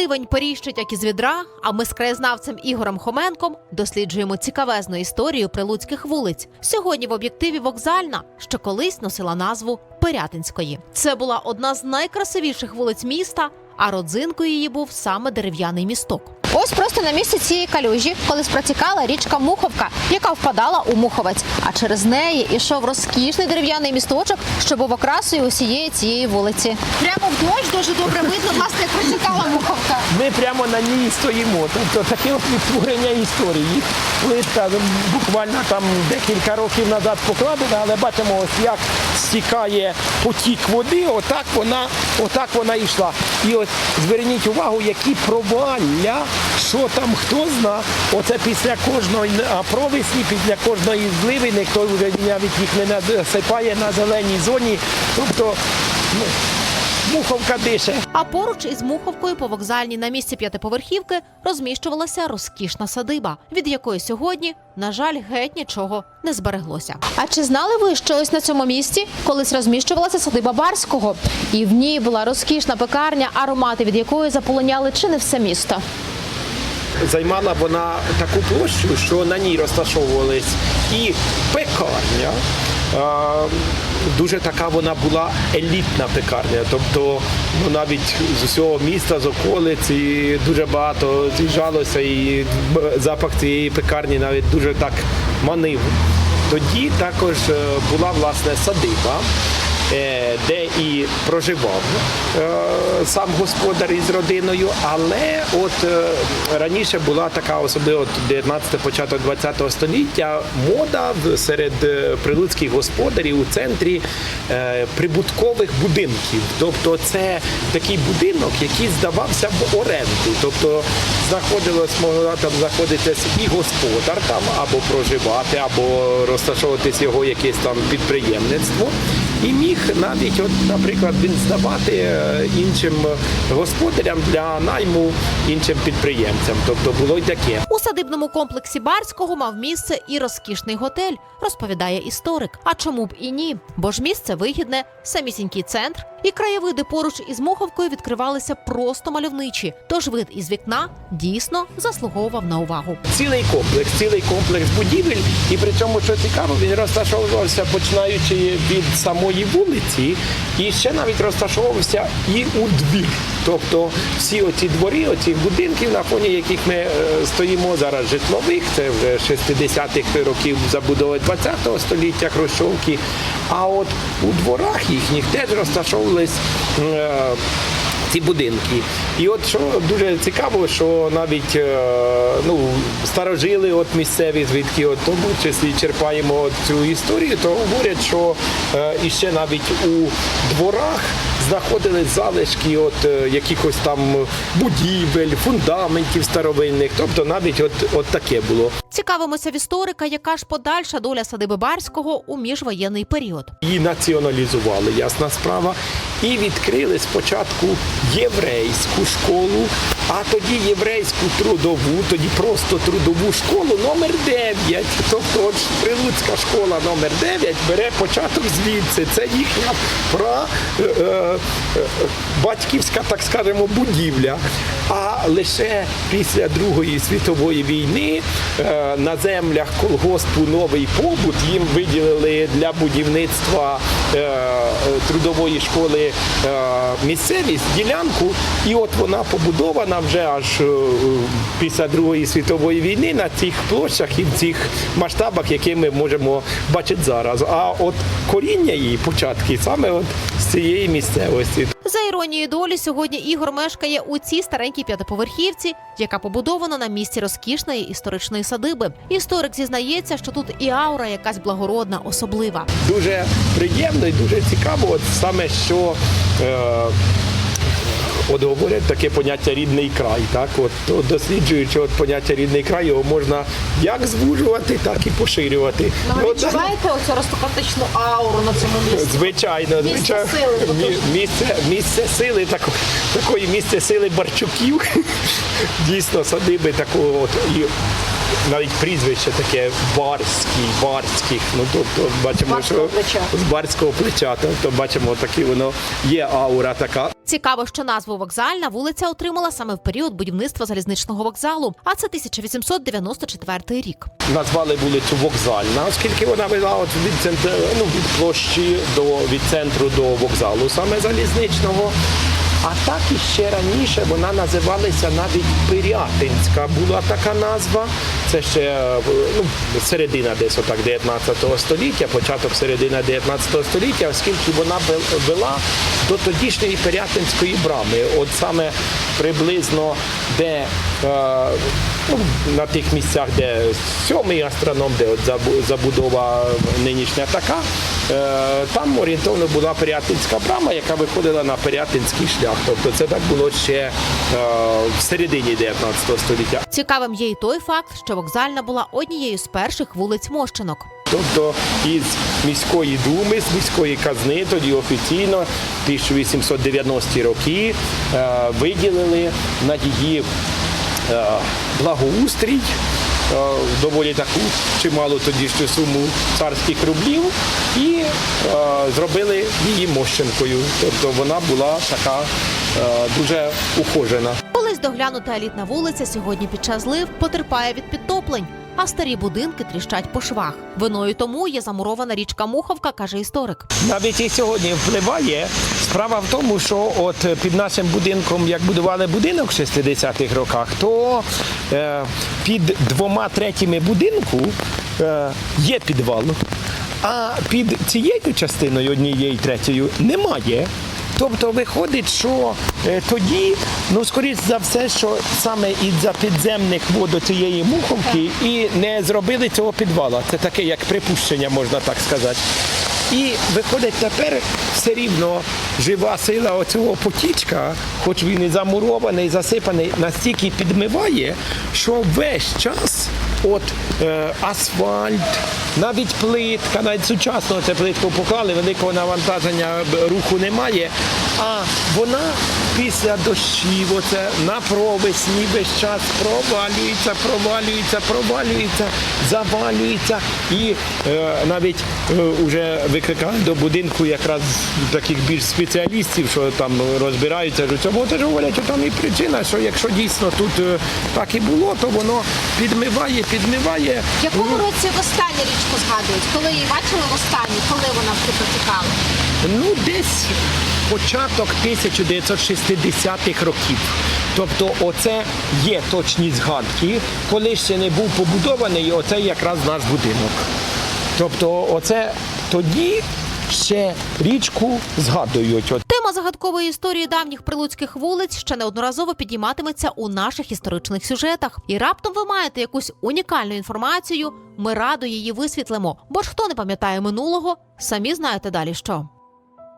Ливень періщить, як із відра. А ми з краєзнавцем Ігорем Хоменком досліджуємо цікавезну історію прилуцьких вулиць. Сьогодні в об'єктиві вокзальна, що колись носила назву Пирятинської. Це була одна з найкрасивіших вулиць міста, а родзинкою її був саме дерев'яний місток. Ось просто на місці цієї калюжі, колись протікала річка Муховка, яка впадала у Муховець. А через неї ішов розкішний дерев'яний місточок, що був окрасою усієї цієї вулиці. Прямо в дощ дуже добре видно, власне, як протікала Муховка. Ми прямо на ній стоїмо. Тобто таке відтворення історії. Плитка буквально там декілька років назад покладена, але бачимо, ось як стікає потік води, отак вона, отак вона йшла. І от зверніть увагу, які провалля, що там хто зна. Оце після кожної провісні, після кожної зливи, ніхто вже навіть їх не насипає на зеленій зоні. Тобто, ну, муховка дише. А поруч із Муховкою по вокзальній на місці п'ятиповерхівки розміщувалася розкішна садиба, від якої сьогодні, на жаль, геть нічого не збереглося. А чи знали ви, що ось на цьому місці колись розміщувалася садиба Барського? І в ній була розкішна пекарня, аромати від якої заполоняли чи не все місто. займала вона таку площу, що на ній розташовувались і пекарня. Дуже така вона була елітна пекарня, тобто ну, навіть з усього міста, з околиць, дуже багато з'їжджалося, і запах цієї пекарні навіть дуже так манив. Тоді також е, була власне садиба, де і проживав е, сам господар із родиною, але от е, раніше була така, особливо 19 початок 20 століття, мода серед е, прилуцьких господарів у центрі е, прибуткових будинків. Тобто це такий будинок, який здавався в оренду. Тобто знаходилось, могла там знаходитись і господар там або проживати, або розташовуватись його якесь там підприємництво. І міг навіть, от, наприклад, він здавати е, іншим господарям для найму іншим підприємцям. Тобто було й таке. У садибному комплексі Барського мав місце і розкішний готель, розповідає історик. А чому б і ні? Бо ж місце вигідне, самісінький центр, і краєвиди поруч із Муховкою відкривалися просто мальовничі. Тож вид із вікна дійсно заслуговував на увагу. Цілий комплекс, цілий комплекс будівель, і при цьому, що цікаво, він розташовувався починаючи від самої вулиці, і ще навіть розташовувався і у двір. Тобто всі оці дворі, оці будинки, на фоні яких ми е, стоїмо зараз житлових, це вже 60-х років забудови 20-го століття Хрущовки. А от у дворах їхніх теж розташовувались. Ці будинки. І от що дуже цікаво, що навіть е, ну, старожили от місцеві, звідки от, тому числі черпаємо цю історію, то говорять, що е, іще навіть у дворах знаходили залишки от е, якихось там будівель, фундаментів старовинних. Тобто навіть от, от таке було. Цікавимося в історика, яка ж подальша доля садиби Барського у міжвоєнний період. Її націоналізували, ясна справа, і відкрили спочатку єврейську школу, а тоді єврейську трудову, тоді просто трудову школу номер 9. Тобто от Прилуцька школа номер 9 бере початок звідси. Це їхня пра, е, е, е, батьківська, так скажемо, будівля. А лише після Другої світової війни е, на землях колгоспу Новий побут їм виділили для будівництва е, трудової школи е, місцевість, ділянку. І от вона побудована вже аж е, після Другої світової війни на цих площах і в цих масштабах, які ми можемо бачити зараз. А от коріння її початки саме от з цієї місцевості. За іронією долі, сьогодні Ігор мешкає у цій старенькій п'ятиповерхівці, яка побудована на місці розкішної історичної садиби. Історик зізнається, що тут і аура якась благородна, особлива. дуже приємно і дуже цікаво, от саме що. Е, От говорять таке поняття рідний край. Так, от досліджуючи от поняття рідний край, його можна як звужувати, так і поширювати. Ну, От, оцю аристократичну ауру на цьому місці? Звичайно, Місце звичайно. сили, Мі- місце, місце сили, так, такої місце сили Барчуків. Дійсно, садиби такого от і навіть прізвище таке барський, барських. Ну тобто бачимо, Барського що плеча. з барського плеча. Тобто бачимо, такі воно є аура така. Цікаво, що назву вокзальна вулиця отримала саме в період будівництва залізничного вокзалу, а це 1894 рік. Назвали вулицю вокзальна, оскільки вона вела от від центру, ну, від площі до від центру до вокзалу, саме залізничного. А так і ще раніше вона називалася навіть Пирятинська була така назва. Це ще е, ну, середина десь отак 19 століття, початок середина 19 століття, оскільки вона вел- вела до тодішньої Пирятинської брами. От саме приблизно де е, ну, на тих місцях, де сьомий астроном, де от забудова нинішня така, там орієнтовно була Пирятинська брама, яка виходила на Пирятинський шлях. Тобто це так було ще е, в середині 19 століття. Цікавим є і той факт, що вокзальна була однією з перших вулиць Мощинок. Тобто із міської думи, з міської казни, тоді офіційно 1890 роки е, виділили на її е, благоустрій. Е, Доволі таку чималу тодішню суму царських рублів і е, зробили її мощенкою. Тобто вона була така е, дуже ухожена. Колись доглянута елітна вулиця сьогодні під час злив потерпає від підтоплень, а старі будинки тріщать по швах. Виною тому є замурована річка Муховка, каже історик. Навіть і сьогодні впливає. Справа в тому, що от під нашим будинком, як будували будинок в 60-х роках, то е, під двома третіми будинку е, є підвал, а під цією частиною, однією третьою, немає. Тобто виходить, що е, тоді, ну скоріш за все, що саме із-за підземних вод цієї муховки і не зробили цього підвала. Це таке як припущення, можна так сказати. І виходить тепер все рівно жива сила оцього потічка, хоч він і замурований, засипаний, настільки підмиває, що весь час от е, асфальт, навіть плитка, навіть сучасно це плитку поклали, великого навантаження руху немає. А вона після дощів, оце на провесні весь час провалюється, провалюється, провалюється, завалюється. І е, навіть е, викликали до будинку якраз таких більш спеціалістів, що там розбираються цьому. Теж говорять, що там і причина, що якщо дійсно тут е, так і було, то воно підмиває, підмиває. В якому році востаннє річку згадують? Коли її бачили востаннє, коли вона протікала? Ну, десь початок 1960-х років. Тобто, оце є точні згадки, коли ще не був побудований, оце якраз наш будинок. Тобто, оце тоді ще річку згадують. Загадкової історії давніх прилуцьких вулиць ще неодноразово підійматиметься у наших історичних сюжетах. І раптом ви маєте якусь унікальну інформацію. Ми радо її висвітлимо. Бо ж хто не пам'ятає минулого, самі знаєте далі що.